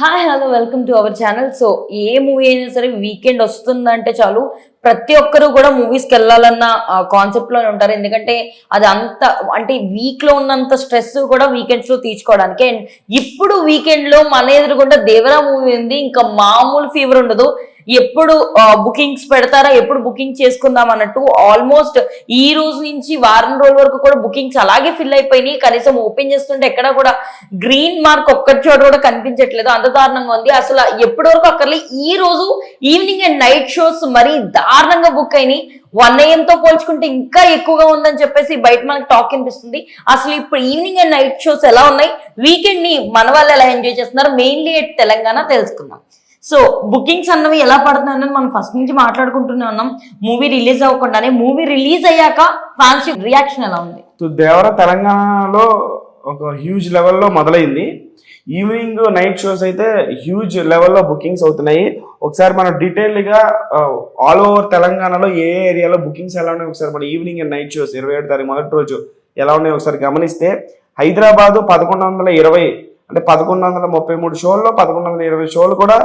Hi hello welcome to our channel so A movie అయినా సరే weekend వస్తుందంటే చాలు. ప్రతి ఒక్కరూ కూడా మూవీస్కి వెళ్ళాలన్న కాన్సెప్ట్లోనే ఉంటారు. ఎందుకంటే అది అంత అంటే వీక్లో ఉన్నంత స్ట్రెస్ కూడా వీకెండ్స్లో తీర్చుకోవడానికి. అండ్ ఇప్పుడు వీకెండ్లో మన ఎదురుగుండా దేవరా మూవీ ఉంది. ఇంకా మామూలు ఫీవర్ ఉండదు. ఎప్పుడు బుకింగ్స్ పెడతారా ఎప్పుడు బుకింగ్ చేసుకుందాం అన్నట్టు ఆల్మోస్ట్ ఈ రోజు నుంచి వారం రోజుల వరకు కూడా బుకింగ్స్ అలాగే ఫిల్ అయిపోయినాయి. కనీసం ఓపెన్ చేస్తుంటే ఎక్కడ కూడా గ్రీన్ మార్క్ ఒక్కటి చోట కూడా కనిపించట్లేదు. అంత దారుణంగా ఉంది. అసలు ఎప్పటి వరకు అక్కర్లే ఈ రోజు ఈవినింగ్ అండ్ నైట్ షోస్ మరీ దారుణంగా బుక్ అయినాయి. వన్తో పోల్చుకుంటే ఇంకా ఎక్కువగా ఉందని చెప్పేసి బయట మనకు టాక్ అనిపిస్తుంది అసలు ఇప్పుడు ఈవినింగ్ అండ్ నైట్ షోస్ ఎలా ఉన్నాయి? వీకెండ్ని మన వాళ్ళు ఎలా ఎంజాయ్ చేస్తున్నారు? మెయిన్లీ ఎట్ తెలంగాణ తెలుసుకుందాం. సో బుకింగ్స్ అన్నవి ఎలా పడుతున్నాయి అన్నది మనం ఫస్ట్ నుంచి మాట్లాడుకుంటూనే ఉన్నాం. మూవీ రిలీజ్ అవ్వకుండానే మూవీ రిలీజ్ అయ్యాక ఫ్యాన్స్ రియాక్షన్ ఎలా ఉంది? సో దేవర తెలంగాణలో ఒక హ్యూజ్ లెవెల్లో మొదలైంది. ఈవినింగ్ నైట్ షోస్ అయితే హ్యూజ్ లెవెల్లో బుకింగ్స్ అవుతున్నాయి. ఒకసారి మనం డీటెయిల్గా ఆల్ ఓవర్ తెలంగాణలో ఏ ఏరియాలో బుకింగ్స్ ఎలా ఉన్నాయి ఒకసారి మన ఈవినింగ్ అండ్ నైట్ షోస్ ఇరవై ఏడు తారీఖు మొదటి రోజు ఎలా ఉన్నాయి ఒకసారి గమనిస్తే హైదరాబాదు పదకొండు వందల ఇరవై అంటే పదకొండు వందల ముప్పై మూడు షోల్లో పదకొండు వందల ఇరవై షోలు కూడా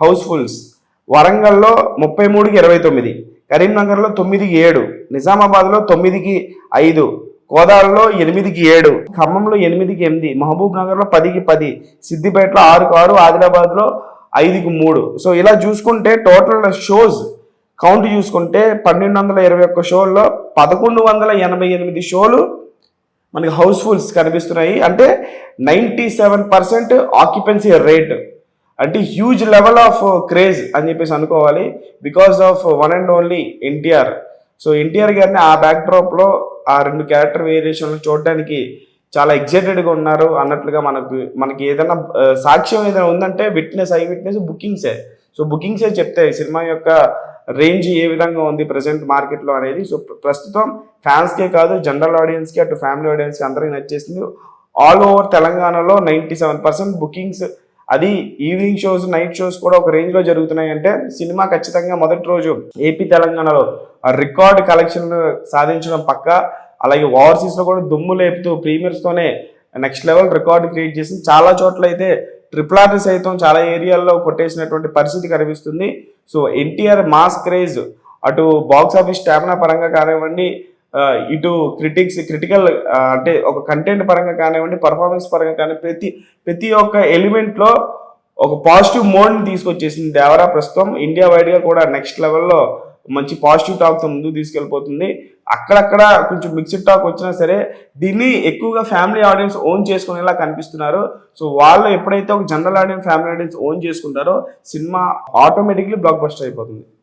హౌస్ఫుల్స్. వరంగల్లో ముప్పై మూడుకి ఇరవై తొమ్మిది కరీంనగర్లో తొమ్మిదికి ఏడు నిజామాబాద్లో తొమ్మిదికి ఐదు గోదావరిలో ఎనిమిదికి ఏడు ఖమ్మంలో ఎనిమిదికి ఎనిమిది మహబూబ్ నగర్లో పదికి పది సిద్దిపేటలో ఆరుకు ఆరు ఆదిలాబాద్లో ఐదుకి మూడు. సో ఇలా చూసుకుంటే టోటల్ షోస్ కౌంట్ చూసుకుంటే పన్నెండు వందల ఇరవై ఒక్క షోల్లో పదకొండు వందల ఎనభై ఎనిమిది షోలు మనకి హౌస్ఫుల్స్ కనిపిస్తున్నాయి. అంటే ninety seven percent occupancy rate. అంటే హ్యూజ్ లెవెల్ ఆఫ్ క్రేజ్ అని చెప్పేసి అనుకోవాలి. Because of one and only NTR so NTR గారిని ఆ బ్యాక్డ్రాప్లో ఆ రెండు క్యారెక్టర్ వేరియేషన్లు చూడడానికి చాలా ఎగ్జైటెడ్గా ఉన్నారు. అన్నట్లుగా మనకు మనకి ఏదైనా uh, సాక్ష్యం ఏదైనా ఉందంటే విట్నెస్ ఐ విట్నెస్ బుకింగ్సే సో బుకింగ్సే చెప్తాయి సినిమా యొక్క రేంజ్ ఏ విధంగా ఉంది ప్రజెంట్ మార్కెట్లో అనేది. సో ప్రస్తుతం ఫ్యాన్స్కే కాదు జనరల్ ఆడియన్స్కి అటు ఫ్యామిలీ ఆడియన్స్కి అందరికీ నచ్చేసింది. ఆల్ ఓవర్ తెలంగాణలో నైంటీ సెవెన్ పర్సెంట్ బుకింగ్స్ అది ఈవినింగ్ షోస్ నైట్ షోస్ కూడా ఒక రేంజ్లో జరుగుతున్నాయి అంటే సినిమా ఖచ్చితంగా మొదటి రోజు ఏపీ తెలంగాణలో రికార్డ్ కలెక్షన్ సాధించడం పక్క అలాగే ఓవర్సీస్లో కూడా దుమ్ము లేపుతూ ప్రీమియర్స్తోనే నెక్స్ట్ లెవెల్ రికార్డు క్రియేట్ చేసింది చాలా చోట్ల అయితే ట్రిపుల్ ఆర్ సైతం చాలా ఏరియాల్లో కొట్టేసినటువంటి పరిస్థితి కనిపిస్తుంది. సో ఎన్టీఆర్ మాస్ క్రేజ్ అటు బాక్స్ ఆఫీస్ స్టామినా పరంగా కానివ్వండి ఇటు క్రిటిక్స్ క్రిటికల్ అంటే ఒక కంటెంట్ పరంగా కానివ్వండి పర్ఫార్మెన్స్ పరంగా కానీ ప్రతి ప్రతి ఒక్క ఎలిమెంట్లో ఒక పాజిటివ్ మోడ్ని తీసుకొచ్చేసింది దేవరా ప్రస్తుతం. ఇండియా వైడ్గా కూడా నెక్స్ట్ లెవెల్లో మంచి పాజిటివ్ టాక్తో ముందుకు తీసుకెళ్ళిపోతుంది. అక్కడక్కడ కొంచెం మిక్స్డ్ టాక్ వచ్చినా సరే దీన్ని ఎక్కువగా ఫ్యామిలీ ఆడియన్స్ ఓన్ చేసుకునేలా కనిపిస్తున్నారు. సో వాళ్ళు ఎప్పుడైతే ఒక general audience family audience own చేసుకుంటారో సినిమా ఆటోమేటిక్లీ బ్లాక్ బస్టర్ అయిపోతుంది.